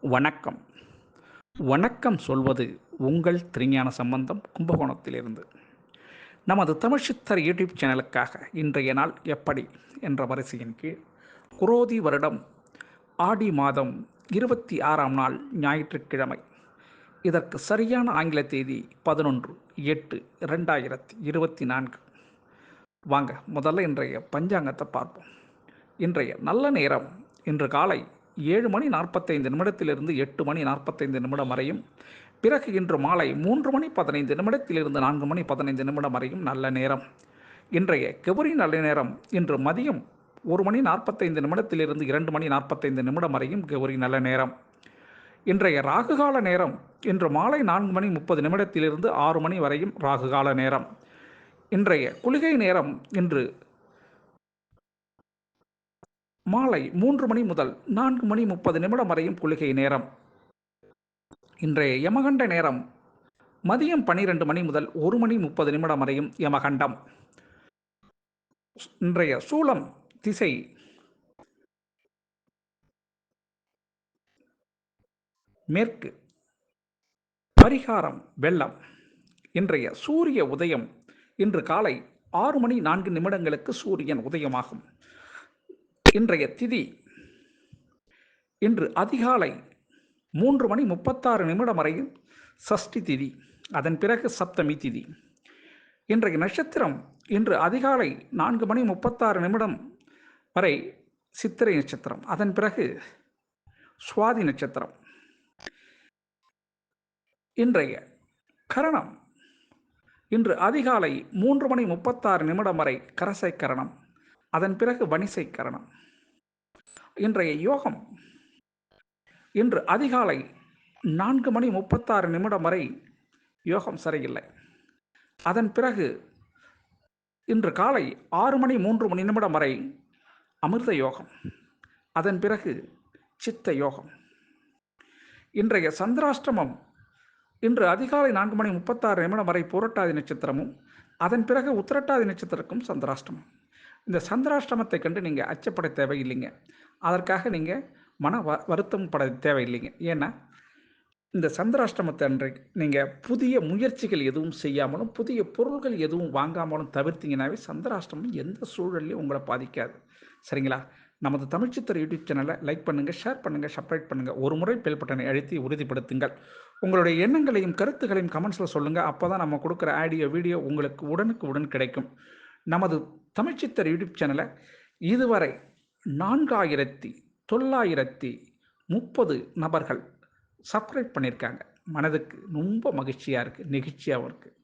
வணக்கம். வணக்கம் சொல்வது உங்கள் திருஞான சம்பந்தம் கும்பகோணத்திலிருந்து. நமது தமிழ் சித்தர் யூடியூப் சேனலுக்காக இன்றைய நாள் எப்படி என்ற வரிசையின் கீழ் குரோதி வருடம் ஆடி மாதம் இருபத்தி ஆறாம் நாள் ஞாயிற்றுக்கிழமை. இதற்கு சரியான ஆங்கில தேதி பதினொன்று எட்டு ரெண்டாயிரத்தி இருபத்தி நான்கு. வாங்க முதல்ல இன்றைய பஞ்சாங்கத்தை பார்ப்போம். இன்றைய நல்ல நேரம் இன்று காலை ஏழு மணி நாற்பத்தைந்து நிமிடத்திலிருந்து எட்டு மணி நாற்பத்தைந்து நிமிடம் வரையும். பிறகு இன்று மாலை மூன்று மணி பதினைந்து நிமிடத்திலிருந்து நான்கு மணி பதினைந்து நிமிடம் வரையும் நல்ல நேரம். இன்றைய கெபுரி நல்ல நேரம். இன்று மதியம் ஒரு மணி நாற்பத்தைந்து நிமிடத்திலிருந்து இரண்டு மணி நாற்பத்தைந்து நிமிடம் வரையும் கெபுரி நல்ல நேரம். இன்றைய ராகுகால நேரம். இன்று மாலை நான்கு மணி முப்பது நிமிடத்திலிருந்து ஆறு மணி வரையும் ராகுகால நேரம். இன்றைய குளிகை நேரம். இன்று மாலை மூன்று மணி முதல் நான்கு மணி முப்பது நிமிடம் வரையும் குளிகை நேரம். இன்றைய யமகண்ட நேரம். மதியம் பனிரெண்டு மணி முதல் ஒரு மணி முப்பது நிமிடம் வரையும் யமகண்டம். இன்றைய சூலம் திசை. மேற்கு. பரிகாரம் வெள்ளம். இன்றைய சூரிய உதயம். இன்று காலை ஆறு மணி நான்கு நிமிடங்களுக்கு சூரியன் உதயமாகும். இன்றைய திதி. இன்று அதிகாலை மூன்று மணி முப்பத்தாறு நிமிடம் வரையில் சஷ்டி திதி அதன் பிறகு சப்தமி திதி. இன்றைய நட்சத்திரம் இன்று அதிகாலை நான்கு மணி முப்பத்தாறு நிமிடம் வரை சித்திரை நட்சத்திரம் அதன் பிறகு சுவாதி நட்சத்திரம். இன்றைய கரணம் இன்று அதிகாலை மூன்று மணி முப்பத்தாறு நிமிடம் வரை கரசை கரணம் அதன் பிறகு வணிசை கரணம் இன்றைய யோகம். இன்று அதிகாலை நான்கு மணி முப்பத்தாறு நிமிடம் வரை யோகம் சரியில்லை. அதன் பிறகு இன்று காலை ஆறு மணி மூன்று மணி நிமிடம் வரை அமிர்த யோகம். அதன் பிறகு சித்த யோகம். இன்றைய சந்திராஷ்டமம் இன்று அதிகாலை நான்கு மணி முப்பத்தாறு நிமிடம் வரை புரட்டாதி நட்சத்திரமும் அதன் பிறகு உத்திரட்டாதி நட்சத்திரக்கும் சந்திராஷ்டிரமம் இந்த சந்திராஷ்டிரமத்தை கண்டு நீங்கள் அச்சப்பட தேவையில்லைங்க. அதற்காக நீங்கள் மன வ வருத்தம் பட தேவையில்லைங்க. ஏன்னா இந்த சந்திராஷ்டிரமத்தை அன்றைக்கு நீங்கள் புதிய முயற்சிகள் எதுவும் செய்யாமலும் புதிய பொருள்கள் எதுவும் வாங்காமலும் தவிர்த்திங்கனாவே சந்திராஷ்டிரமம் எந்த சூழல்லையும் உங்களை பாதிக்காது. சரிங்களா? நமது தமிழ்ச்சித்தர் யூடியூப் சேனலை லைக் பண்ணுங்கள் ஷேர் பண்ணுங்கள் சப்ஸ்கிரைப் பண்ணுங்கள் ஒரு முறை பெல் பட்டனை அழுத்தி உறுதிப்படுத்துங்கள். உங்களுடைய எண்ணங்களையும் கருத்துக்களையும் கமெண்ட்ஸில் சொல்லுங்கள் அப்போ தான் நம்ம கொடுக்குற ஆடியோ வீடியோ உங்களுக்கு உடனுக்கு உடன் கிடைக்கும். நமது தமிழ்ச்சித்தர் யூடியூப் சேனலை இதுவரை நான்காயிரத்தி தொள்ளாயிரத்தி முப்பது நபர்கள் சப்ஸ்கிரைப் பண்ணியிருக்காங்க. மனதுக்கு ரொம்ப மகிழ்ச்சியாக இருக்குது நெகிழ்ச்சியாகவும் இருக்குது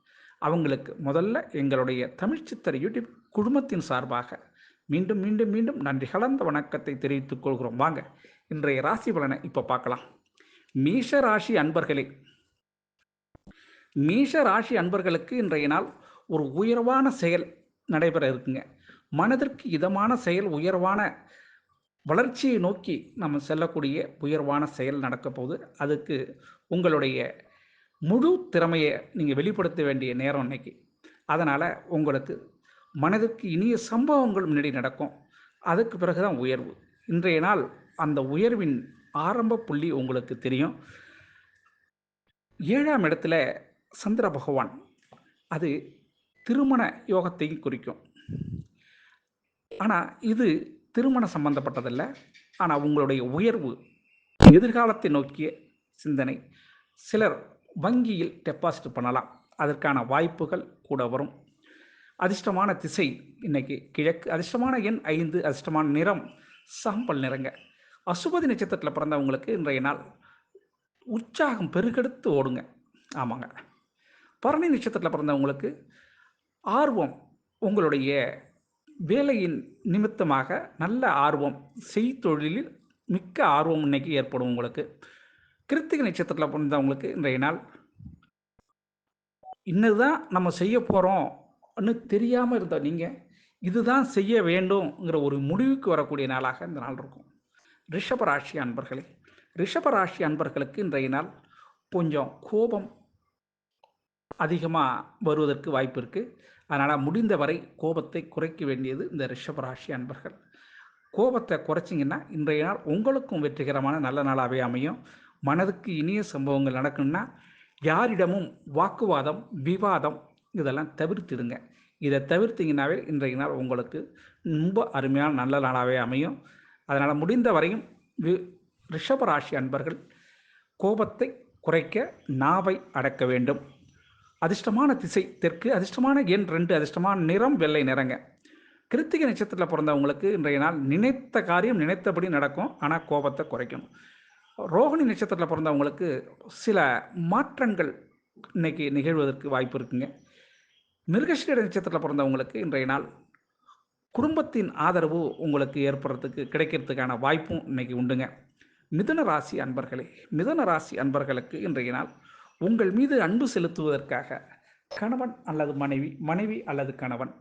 அவங்களுக்கு முதல்ல எங்களுடைய தமிழ்ச்சித்தர் யூடியூப் குடும்பத்தின் சார்பாக மீண்டும் மீண்டும் மீண்டும் நன்றி கலந்த வணக்கத்தை தெரிவித்துக் கொள்கிறோம். வாங்க இன்றைய ராசி பலனை இப்போ பார்க்கலாம். மீஷ ராசி அன்பர்களே மீஷ ராசி அன்பர்களுக்கு இன்றைய நாள் ஒரு உயர்வான செயல். நடைபெற இருக்குங்க. மனதிற்கு இதமான செயல் உயர்வான வளர்ச்சியை நோக்கி நம்ம செல்லக்கூடிய உயர்வான செயல் நடக்க போகுது. அதுக்கு உங்களுடைய முழு திறமையை நீங்கள் வெளிப்படுத்த வேண்டிய நேரம் இன்னைக்கு. அதனால் உங்களுக்கு மனதிற்கு இனிய சம்பவங்கள் முன்னாடி நடக்கும். அதுக்கு பிறகு தான் உயர்வு. இன்றைய நாள் அந்த உயர்வின் ஆரம்ப புள்ளி உங்களுக்கு தெரியும். ஏழாம் இடத்துல சந்திர பகவான். அது திருமண யோகத்தையும் குறிக்கும். ஆனால் இது திருமணம் சம்பந்தப்பட்டதல்ல. ஆனால் உங்களுடைய உயர்வு எதிர்காலத்தை நோக்கிய சிந்தனை. சிலர் வங்கியில் டெபாசிட் பண்ணலாம். அதற்கான வாய்ப்புகள் கூட வரும். அதிர்ஷ்டமான திசை இன்னைக்கு கிழக்கு. அதிர்ஷ்டமான எண் ஐந்து அதிர்ஷ்டமான நிறம் சாம்பல் நிறங்க. அசுபதி நட்சத்திரத்தில் பிறந்தவங்களுக்கு இன்றைய நாள் உற்சாகம் பெருகெடுத்து ஓடுங்க. ஆமாங்க. பரணி நட்சத்திரத்தில் பிறந்தவங்களுக்கு ஆர்வம் உங்களுடைய வேலையின் நிமித்தமாக நல்ல ஆர்வம் செய்தொழிலில் மிக்க ஆர்வம் இன்னைக்கு ஏற்படும் உங்களுக்கு. கிருத்திகை நட்சத்திரத்தில் பிறந்தவங்களுக்கு இன்றைய நாள். இன்னதுதான் நம்ம செய்ய போகிறோம்னு தெரியாமல் இருந்த நீங்கள் இதுதான் செய்ய வேண்டும்ங்கிற ஒரு முடிவுக்கு வரக்கூடிய நாளாக இந்த நாள் இருக்கும். ரிஷபராசி அன்பர்களே ரிஷபராசி அன்பர்களுக்கு இன்றைய நாள் கொஞ்சம் கோபம் அதிகமாக வருவதற்கு வாய்ப்பு இருக்குது அதனால் முடிந்தவரை கோபத்தை குறைக்க வேண்டியது இந்த ரிஷபராசி அன்பர்கள். கோபத்தை குறைச்சிங்கன்னா இன்றைய நாள் உங்களுக்கும் வெற்றிகரமான நல்ல நாளாகவே அமையும். மனதுக்கு இனிய சம்பவங்கள் நடக்கணும்னா யாரிடமும் வாக்குவாதம் விவாதம் இதெல்லாம் தவிர்த்திடுங்க. இதை தவிர்த்திங்கனாவே இன்றைய நாள் உங்களுக்கு ரொம்ப அருமையான நல்ல நாளாகவே அமையும். அதனால் முடிந்த வரையும் வி ரிஷபராசி அன்பர்கள் கோபத்தை குறைக்க நாவை அடக்க வேண்டும். அதிர்ஷ்டமான திசை தெற்கு அதிர்ஷ்டமான எண் ரெண்டு அதிர்ஷ்டமான நிறம் வெள்ளை நிறங்க. கிருத்திகை நட்சத்திரத்தில் பிறந்தவங்களுக்கு இன்றைய நாள் நினைத்த காரியம் நினைத்தபடி நடக்கும் ஆனால் கோபத்தை குறைக்கணும் ரோகிணி நட்சத்திரத்தில் பிறந்தவங்களுக்கு சில மாற்றங்கள் இன்னைக்கு நிகழ்வதற்கு வாய்ப்பு இருக்குங்க. மிருகஸ்ரீட நட்சத்திரத்தில் பிறந்தவங்களுக்கு இன்றைய நாள் குடும்பத்தின் ஆதரவு உங்களுக்கு ஏற்படுறதுக்கு கிடைக்கிறதுக்கான வாய்ப்பும் இன்னைக்கு உண்டுங்க. மிதுன ராசி அன்பர்களே மிதுன ராசி அன்பர்களுக்கு இன்றைய நாள் உங்கள் மீது அன்பு செலுத்துவதற்காக கணவன் அல்லது மனைவி மனைவி அல்லது கணவன்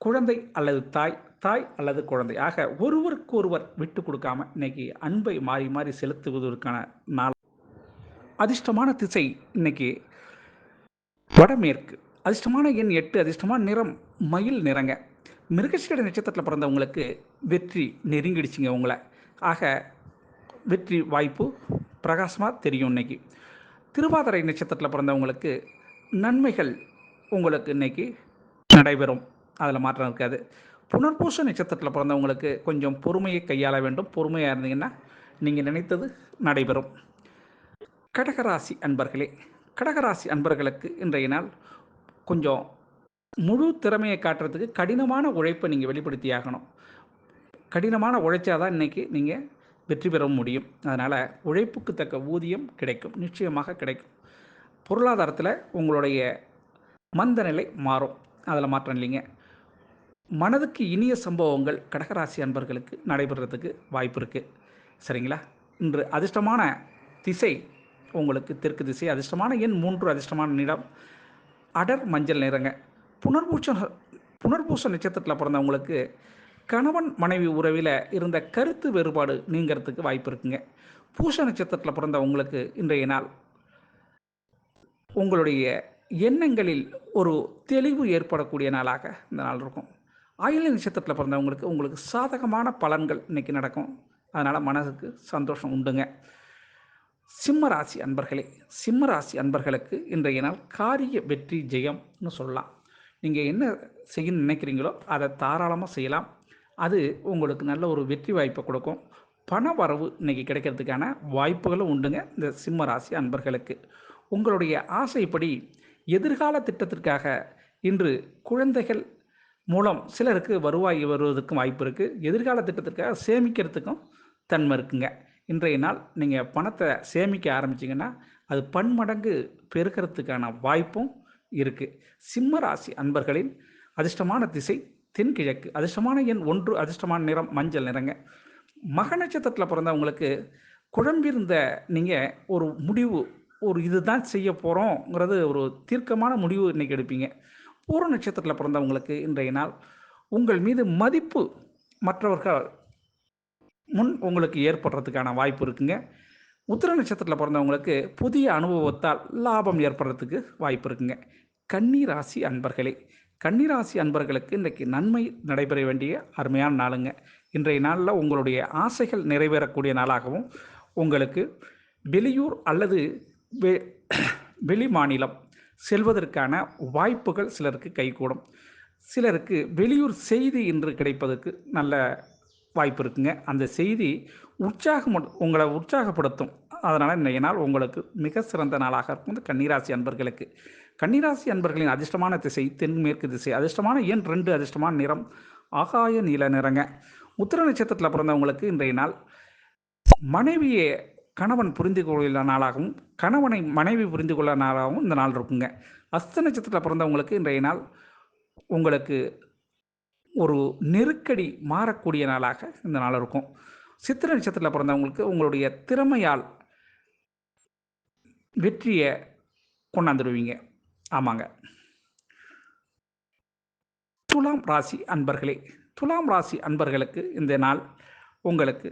குழந்தை அல்லது தாய் தாய் அல்லது குழந்தை ஆக ஒருவருக்கு ஒருவர் விட்டு கொடுக்காம இன்னைக்கு அன்பை மாறி மாறி செலுத்துவதற்கான நாள். அதிர்ஷ்டமான திசை இன்னைக்கு வடமேற்கு. அதிர்ஷ்டமான எண் எட்டு அதிர்ஷ்டமான நிறம் மயில் நிறங்க. மிருகசீட நட்சத்திரத்தில் பிறந்தவங்களுக்கு வெற்றி நெருங்கிடுச்சிங்க உங்களை. ஆக வெற்றி வாய்ப்பு பிரகாசமாக தெரியும் இன்னைக்கு. திருவாதிரை நட்சத்திரத்தில் பிறந்தவங்களுக்கு நன்மைகள் உங்களுக்கு இன்னைக்கு நடைபெறும். அதில் மாற்றம் இருக்காது. புனர்பூச நட்சத்திரத்தில் பிறந்தவங்களுக்கு கொஞ்சம் பொறுமையை கையாள வேண்டும். பொறுமையாக இருந்தீங்கன்னா நீங்கள் நினைத்தது நடைபெறும். கடகராசி அன்பர்களே கடகராசி அன்பர்களுக்கு இன்றைய நாள் கொஞ்சம் முழு திறமையை காட்டுறதுக்கு கடினமான உழைப்பை நீங்கள் வெளிப்படுத்தி ஆகணும் கடினமான உழைச்சாதான் இன்றைக்கி நீங்கள் வெற்றி பெற முடியும். அதனால் உழைப்புக்கு தக்க ஊதியம் கிடைக்கும். நிச்சயமாக கிடைக்கும். பொருளாதாரத்தில் உங்களுடைய மந்த நிலை மாறும். அதில் மாற்றம் இல்லைங்க. மனதுக்கு இனிய சம்பவங்கள் கடகராசி அன்பர்களுக்கு நடைபெறதுக்கு வாய்ப்பு இருக்குது சரிங்களா? இன்று அதிர்ஷ்டமான திசை உங்களுக்கு தெற்கு திசை அதிர்ஷ்டமான எண் மூன்று அதிர்ஷ்டமான நிறம் அடர் மஞ்சள் நிறங்க. புனர்பூச்ச புனர்பூச நட்சத்திரத்தில் பிறந்தவங்களுக்கு கணவன் மனைவி உறவில் இருந்த கருத்து வேறுபாடு நீங்கிறதுக்கு வாய்ப்பு இருக்குங்க. பூச நட்சத்திரத்தில் பிறந்தவங்களுக்கு இன்றைய நாள். உங்களுடைய எண்ணங்களில் ஒரு தெளிவு ஏற்படக்கூடிய நாளாக இந்த நாள் இருக்கும். ஆயில நட்சத்திரத்தில் பிறந்தவங்களுக்கு உங்களுக்கு சாதகமான பலன்கள் இன்றைக்கி நடக்கும். அதனால் மனதுக்கு சந்தோஷம் உண்டுங்க. சிம்மராசி அன்பர்களே சிம்மராசி அன்பர்களுக்கு இன்றைய நாள் காரிய வெற்றி ஜெயம்னு சொல்லலாம். நீங்கள் என்ன செய்யணும்னு நினைக்கிறீங்களோ அதை தாராளமாக செய்யலாம். அது உங்களுக்கு நல்ல ஒரு வெற்றி வாய்ப்பை கொடுக்கும். பண வரவு இன்றைக்கி கிடைக்கிறதுக்கான வாய்ப்புகளும் உண்டுங்க. இந்த சிம்ம ராசி அன்பர்களுக்கு. உங்களுடைய ஆசைப்படி எதிர்கால திட்டத்திற்காக இன்று குழந்தைகள் மூலம் சிலருக்கு வருவாய் வருவதற்கும் வாய்ப்பு இருக்குது எதிர்கால திட்டத்திற்காக சேமிக்கிறதுக்கும் தன்மை இருக்குங்க. இன்றைய நாள் நீங்கள் பணத்தை சேமிக்க ஆரம்பிச்சிங்கன்னா அது பன்மடங்கு பெருக்கிறதுக்கான வாய்ப்பும் இருக்குது சிம்ம ராசி அன்பர்களின் அதிர்ஷ்டமான திசை தென்கிழக்கு அதிர்ஷ்டமான எண் ஒன்று அதிர்ஷ்டமான நிறம் மஞ்சள் நிறங்க. மக நட்சத்திரத்தில் பிறந்தவங்களுக்கு குழம்பிருந்த நீங்கள் ஒரு முடிவு ஒரு இதுதான் செய்ய போகிறோங்கிறது ஒரு தீர்க்கமான முடிவு இன்றைக்கி எடுப்பீங்க. பூர்வ நட்சத்திரத்தில் பிறந்தவங்களுக்கு இன்றைய நாள் உங்கள் மீது மதிப்பு மற்றவர்கள் முன் உங்களுக்கு ஏற்படுறதுக்கான வாய்ப்பு இருக்குங்க. உத்திர நட்சத்திரத்தில் பிறந்தவங்களுக்கு புதிய அனுபவத்தால் லாபம் ஏற்படுறதுக்கு வாய்ப்பு இருக்குங்க. கன்னிராசி அன்பர்களே கன்னிராசி அன்பர்களுக்கு இன்றைக்கு நன்மை நடைபெற வேண்டிய அருமையான நாளுங்க. இன்றைய நாளில் உங்களுடைய ஆசைகள் நிறைவேறக்கூடிய நாளாகவும் உங்களுக்கு வெளியூர் அல்லது வெ வெளி மாநிலம் செல்வதற்கான வாய்ப்புகள் சிலருக்கு கைகூடும். சிலருக்கு வெளியூர் செய்தி இன்று கிடைப்பதற்கு நல்ல வாய்ப்பு இருக்குங்க. அந்த செய்தி உற்சாகம் உங்களை உற்சாகப்படுத்தும். அதனால் இன்றைய நாள் உங்களுக்கு மிக சிறந்த நாளாக இருக்கும் இந்த கன்னிராசி அன்பர்களுக்கு. கன்னிராசி அன்பர்களின் அதிர்ஷ்டமான திசை தென்மேற்கு திசை. அதிர்ஷ்டமான எண் ரெண்டு அதிர்ஷ்டமான நிறம் ஆகாய நீல நிறங்க. உத்திர நட்சத்திரத்தில் பிறந்தவங்களுக்கு இன்றைய நாள் மனைவியை கணவன் புரிந்து கொள்ள நாளாகவும் கணவனை மனைவி புரிந்து கொள்ள நாளாகவும் இந்த நாள் இருக்குங்க. அஸ்த நட்சத்திரத்தில் பிறந்தவங்களுக்கு இன்றைய நாள் உங்களுக்கு ஒரு நெருக்கடி மாறக்கூடிய நாளாக இந்த நாள் இருக்கும். சித்திர நட்சத்திரத்தில் பிறந்தவங்களுக்கு உங்களுடைய திறமையால் வெற்றியை கொண்டாந்துடுவீங்க. ஆமாங்க. துலாம் ராசி அன்பர்களே துலாம் ராசி அன்பர்களுக்கு இந்த நாள் உங்களுக்கு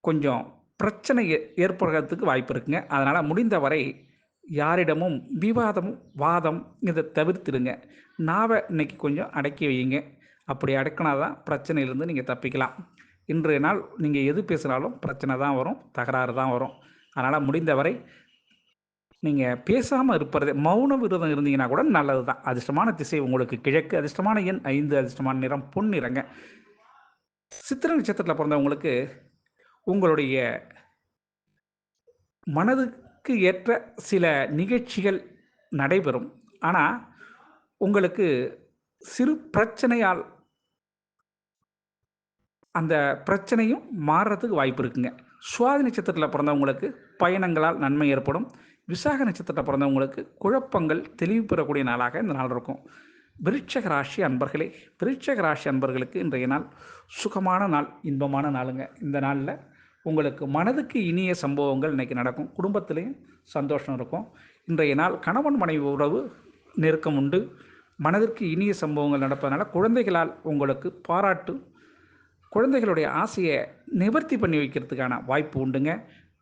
கொஞ்சம் பிரச்சனை ஏற்படுறதுக்கு வாய்ப்பு இருக்குங்க. அதனால் முடிந்தவரை யாரிடமும் விவாதமும் வாதம் இதை தவிர்த்துடுங்க. நாவை இன்னைக்கு கொஞ்சம் அடக்கி வையுங்க. அப்படி அடக்கினா தான் பிரச்சனையிலேருந்து நீங்கள் தப்பிக்கலாம். இன்றைய நாள் நீங்கள் எது பேசினாலும் பிரச்சனை தான் வரும் தகராறு தான் வரும். அதனால் முடிந்தவரை நீங்கள் பேசாமல் இருப்பது மௌன விரதம் இருந்தீங்கன்னா கூட நல்லது தான் அதிர்ஷ்டமான திசை உங்களுக்கு கிழக்கு அதிர்ஷ்டமான எண் ஐந்து அதிர்ஷ்டமான நிறம் பொன்னிறங்க. சித்திர நட்சத்திரத்தில் பிறந்தவங்களுக்கு உங்களுடைய மனதுக்கு ஏற்ற சில நிகழ்ச்சிகள் நடைபெறும். ஆனால் உங்களுக்கு சிறு பிரச்சனையால் அந்த பிரச்சனையும் மாறுறதுக்கு வாய்ப்பு இருக்குங்க. சுவாதி நட்சத்திரத்தில் பிறந்தவங்களுக்கு பயணங்களால் நன்மை ஏற்படும். விசாக நட்சத்திரத்தில் பிறந்தவங்களுக்கு குழப்பங்கள் தெளிவு பெறக்கூடிய நாளாக இந்த நாள் இருக்கும். விருட்சக ராசி அன்பர்களே விருட்சக ராசி அன்பர்களுக்கு இன்றைய நாள் சுகமான நாள் இன்பமான நாளுங்க. இந்த நாளில் உங்களுக்கு மனதுக்கு இனிய சம்பவங்கள் இன்றைக்கி நடக்கும். குடும்பத்திலையும் சந்தோஷம் இருக்கும். இன்றைய நாள் கணவன் மனைவி உறவு நெருக்கம் உண்டு. மனதிற்கு இனிய சம்பவங்கள் நடப்பதனால குழந்தைகளால் உங்களுக்கு பாராட்டு குழந்தைகளுடைய ஆசையை நிவர்த்தி பண்ணி வைக்கிறதுக்கான வாய்ப்பு உண்டுங்க.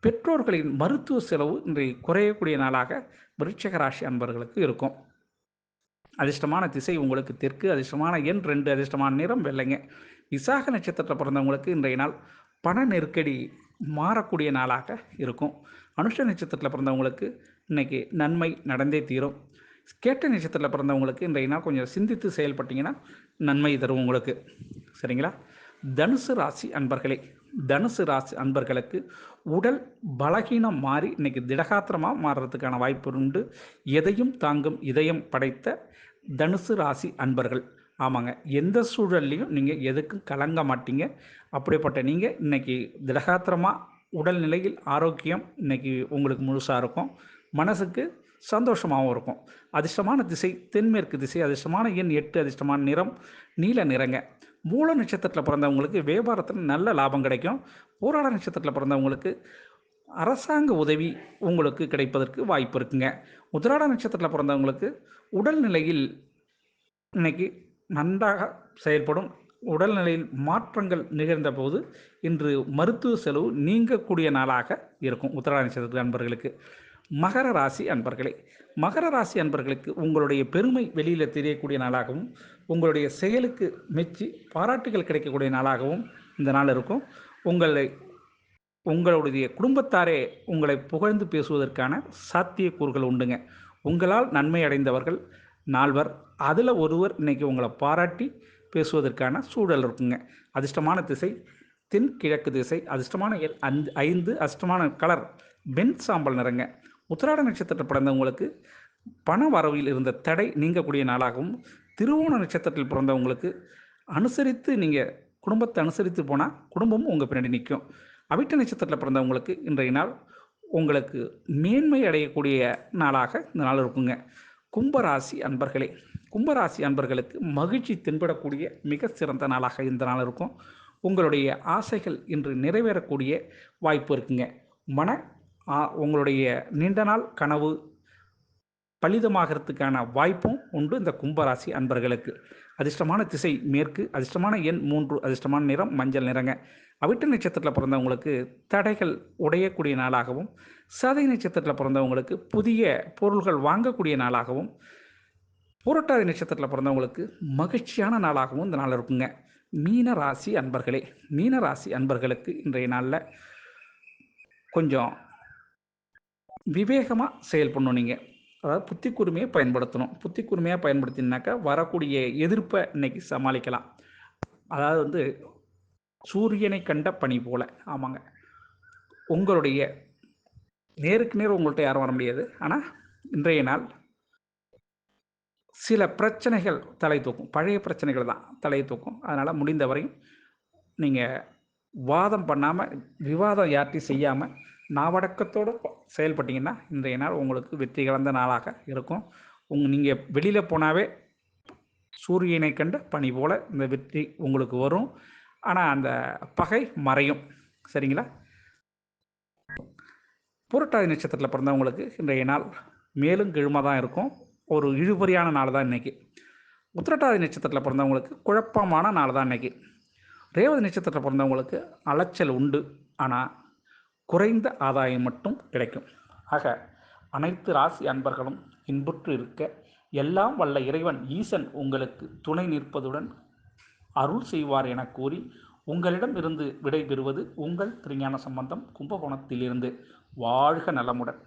பெற்றோர்களின் மருத்துவ செலவு இன்றைய குறையக்கூடிய நாளாக விருட்சக ராசி அன்பர்களுக்கு இருக்கும். அதிர்ஷ்டமான திசை உங்களுக்கு தெற்கு அதிர்ஷ்டமான எண் ரெண்டு அதிர்ஷ்டமான நிறம் வெள்ளைங்க. விசாக நட்சத்திரத்தில் பிறந்தவங்களுக்கு இன்றைய நாள் பண நெருக்கடி மாறக்கூடிய நாளாக இருக்கும். அனுஷ நட்சத்திரத்தில் பிறந்தவங்களுக்கு இன்றைக்கி நன்மை நடந்தே தீரும். கேட்ட நட்சத்திரத்தில் பிறந்தவங்களுக்கு இன்றைய நாள் கொஞ்சம் சிந்தித்து செயல்பட்டிங்கன்னா நன்மை தரும் உங்களுக்கு. சரிங்களா? தனுசு ராசி அன்பர்களே தனுசு ராசி அன்பர்களுக்கு உடல் பலகீனம் மாறி இன்னைக்கு திடகாத்திரமாக மாறுறதுக்கான வாய்ப்பு உண்டு. எதையும் தாங்கும் இதயம் படைத்த தனுசு ராசி அன்பர்கள். ஆமாங்க எந்த சூழல்லையும் நீங்கள் எதுக்கும் கலங்க மாட்டீங்க. அப்படிப்பட்ட நீங்கள் இன்னைக்கு திடகாத்திரமாக உடல்நிலையில் ஆரோக்கியம் இன்னைக்கு உங்களுக்கு முழுசாக இருக்கும். மனசுக்கு சந்தோஷமாகவும் இருக்கும். அதிர்ஷ்டமான திசை தென்மேற்கு திசை அதிர்ஷ்டமான எண் எட்டு அதிர்ஷ்டமான நிறம் நீல நிறங்க. மூல நட்சத்திரத்தில் பிறந்தவங்களுக்கு வியாபாரத்தில் நல்ல லாபம் கிடைக்கும். போராட நட்சத்திரத்தில் பிறந்தவங்களுக்கு அரசாங்க உதவி உங்களுக்கு கிடைப்பதற்கு வாய்ப்பு இருக்குங்க. உதிராட நட்சத்திரத்தில் பிறந்தவங்களுக்கு உடல்நிலையில் இன்னைக்கு நன்றாக செயல்படும். உடல்நிலையில் மாற்றங்கள் நிகழ்ந்த போது இன்று மருத்துவ செலவு நீங்கக்கூடிய நாளாக இருக்கும். உத்தராட நட்சத்திர அன்பர்களுக்கு. மகர ராசி அன்பர்களே மகர ராசி அன்பர்களுக்கு உங்களுடைய பெருமை வெளியில் தெரியக்கூடிய நாளாகவும் உங்களுடைய செயலுக்கு மெச்சி பாராட்டுகள் கிடைக்கக்கூடிய நாளாகவும் இந்த நாள் இருக்கும். உங்களை உங்களுடைய குடும்பத்தாரே உங்களை புகழ்ந்து பேசுவதற்கான சாத்தியக்கூறுகள் உண்டுங்க. உங்களால் நன்மை அடைந்தவர்கள் நால்வர் அதில் ஒருவர் இன்னைக்கு உங்களை பாராட்டி பேசுவதற்கான சூழல் இருக்குங்க. அதிர்ஷ்டமான திசை தென்கிழக்கு திசை அதிர்ஷ்டமான எண் அஞ்சு ஐந்து அதிர்ஷ்டமான கலர் பென் சாம்பல் நிறங்க. உத்திராட நட்சத்திரத்தில் பிறந்தவங்களுக்கு பண வரவில் இருந்த தடை நீங்கக்கூடிய நாளாகவும் திருவோண நட்சத்திரத்தில் பிறந்தவங்களுக்கு அனுசரித்து நீங்கள் குடும்பத்தை அனுசரித்து போனால் குடும்பமும் உங்கள் பின்னாடி நிற்கும். அவிட்ட நட்சத்திரத்தில் பிறந்தவங்களுக்கு இன்றைய நாள் உங்களுக்கு மேன்மை அடையக்கூடிய நாளாக இந்த நாள் இருக்குங்க. கும்பராசி அன்பர்களே கும்பராசி அன்பர்களுக்கு மகிழ்ச்சி தென்படக்கூடிய மிக சிறந்த நாளாக இந்த நாள் இருக்கும். உங்களுடைய ஆசைகள் இன்று நிறைவேறக்கூடிய வாய்ப்பு இருக்குங்க. மன உங்களுடைய நீண்ட நாள் கனவு பலிதமாகிறதுக்கான வாய்ப்பும் உண்டு இந்த கும்பராசி அன்பர்களுக்கு. அதிர்ஷ்டமான திசை மேற்கு அதிர்ஷ்டமான எண் மூன்று அதிர்ஷ்டமான நிறம் மஞ்சள் நிறங்க. அவிட்ட நட்சத்திரத்தில் பிறந்தவங்களுக்கு தடைகள் உடையக்கூடிய நாளாகவும் சதை நட்சத்திரத்தில் பிறந்தவங்களுக்கு புதிய பொருள்கள் வாங்கக்கூடிய நாளாகவும் புரட்டாதி நட்சத்திரத்தில் பிறந்தவங்களுக்கு மகிழ்ச்சியான நாளாகவும் இந்த நாள் இருக்குங்க. மீன ராசி அன்பர்களே மீன ராசி அன்பர்களுக்கு இன்றைய நாளில் கொஞ்சம் விவேகமாக செயல்படணும் நீங்கள் அதாவது புத்தி கூர்மையை பயன்படுத்தணும். புத்தி கூர்மையாக பயன்படுத்தினாக்கா வரக்கூடிய எதிர்ப்பை இன்னைக்கு சமாளிக்கலாம். அதாவது வந்து சூரியனை கண்ட பனி போல். ஆமாங்க. உங்களுடைய நேருக்கு நேர் உங்கள்கிட்ட யாரும் வர முடியாது. ஆனால் இன்றைய நாள் சில பிரச்சனைகள் தலை தூக்கும். பழைய பிரச்சனைகள் தான் தலையை தூக்கும். அதனால் முடிந்தவரையும் நீங்கள் வாதம் பண்ணாமல் விவாதம் யார்ட்டையும் செய்யாமல் நாவடக்கத்தோடு செயல்பட்டிங்கன்னா இன்றைய நாள் உங்களுக்கு வெற்றி கலந்த நாளாக இருக்கும். உங் நீங்கள் வெளியில் போனாவே சூரியனை கண்ட பனி போல் இந்த வெற்றி உங்களுக்கு வரும். ஆனால் அந்த பகை மறையும். சரிங்களா? புரட்டாதி நட்சத்திரத்தில் பிறந்தவங்களுக்கு இன்றைய நாள் மேலும் கிழுமை தான் இருக்கும். ஒரு இழுபறியான நாள் தான் இன்றைக்கி உத்திரட்டாதி நட்சத்திரத்தில் பிறந்தவங்களுக்கு குழப்பமான நாள் தான் இன்றைக்கி ரேவதி நட்சத்திரத்தில் பிறந்தவங்களுக்கு அலைச்சல் உண்டு. ஆனால் குறைந்த ஆதாயம் மட்டும் கிடைக்கும். ஆக அனைத்து ராசி அன்பர்களும் இன்புற்று இருக்க எல்லாம் வல்ல இறைவன் ஈசன் உங்களுக்கு துணை நிற்பதுடன் அருள் செய்வார் என கூறி உங்களிடம் இருந்து விடை பெறுவது உங்கள் திருஞான சம்பந்தம் கும்பகோணத்திலிருந்து. வாழ்க நலமுடன்.